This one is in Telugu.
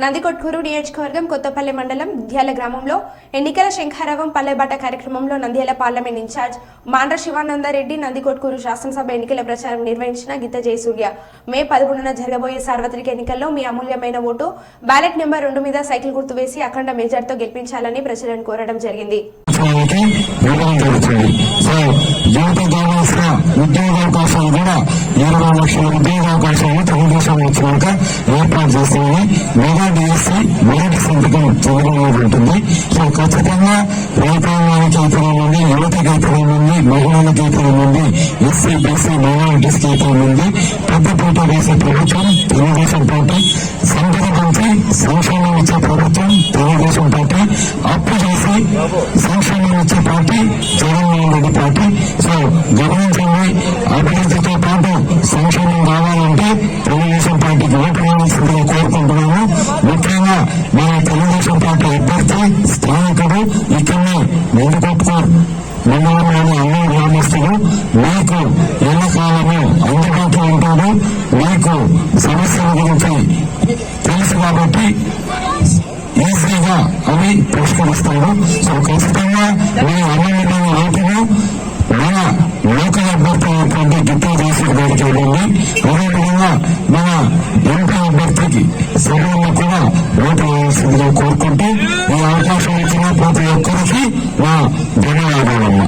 నందికొట్కూరు నియోజకవర్గం కొత్తపల్లి మండలం విద్యాల గ్రామంలో ఎన్నికల శంఖారావం పల్లెబాట కార్యక్రమంలో Nandyal parliament in charge Mandra Sivananda Reddy Nandikotkur శాసనసభ ఎన్నికల ప్రచారం నిర్వహించిన గీత జయసూర్య. మే పదకొండున జరగబోయే సార్వత్రిక ఎన్నికల్లో మీ అమూల్యమైన ఓటు బ్యాలెట్ నెంబర్ రెండు మీద సైకిల్ గుర్తు వేసి అఖండ మేజర్తో గెలిపించాలని ప్రజలను కోరడం జరిగింది. ఉద్యోగావకాశాలు కూడా ఇరవై లక్షల ఉద్యోగావకాశాలు తెలుగుదేశం వచ్చినాక ఏర్పాటు చేసింది. మెగా డిఎస్సి మొదటి సంతకం చేయడం ఉంటుంది. సో ఖచ్చితంగా రైతాంగానికి అయితేనే ఉంది యువతకి అయితేనే ఉంది మహిళలకి అయితేనే ఉంది ఎస్సీ బీసీ మైనారిటీస్కి అయితేనే ఉంది పెద్ద పోటీ వేసే ప్రభుత్వం తెలుగుదేశం పార్టీ. సంపద పెంచి సంక్షేమం ఇచ్చే ప్రభుత్వం తెలుగుదేశం పార్టీ. అప్పు చేసి సంక్షేమం ఇచ్చే party Jaganmohan Reddy party. So గమనించండి తెలుగుదేశం పార్టీకి ఓటు కోరుకుంటున్నాము ముఖ్యంగా మన తెలుగుదేశం పార్టీ అభ్యర్థి స్థానికుడు ఇక్కడనే నిండుకొట్టుకో మండలంలోని అన్ని గ్రామస్తులు మీకు ఎల్లకాలము అందుబాటులో ఉంటాడు మీకు సమస్యల గురించి తెలుసు కాబట్టి ఈజీగా అవి పరిష్కరిస్తాడు సో ఖచ్చితంగా మీ అమూల్యమైన ఓటును ఎంపీ అభ్యర్థికి సభలో కూడా ఓటు వేయాల్సిందిగా కోరుకుంటూ ఈ అవకాశం ఇచ్చిన ప్రతి ఒక్కరికి నా ధన్యవాదాలమ్మా